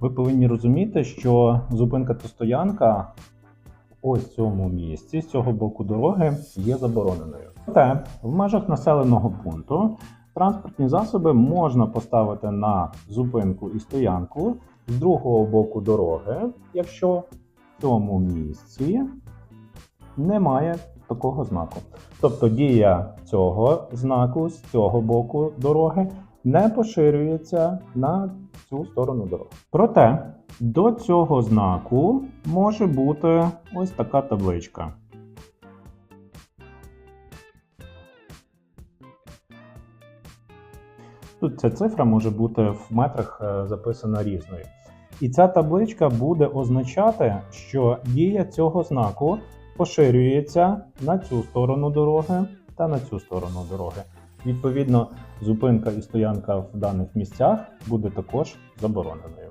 ви повинні розуміти, що зупинка та стоянка ось цьому місці, з цього боку дороги, є забороненою. Проте в межах населеного пункту транспортні засоби можна поставити на зупинку і стоянку з другого боку дороги, якщо в цьому місці немає такого знаку. Тобто дія цього знаку з цього боку дороги не поширюється на цю сторону дороги. Проте до цього знаку може бути ось така табличка. Тут ця цифра може бути в метрах е, записана різною. І ця табличка буде означати, що дія цього знаку поширюється на цю сторону дороги та на цю сторону дороги. Відповідно, зупинка і стоянка в даних місцях буде також забороненою.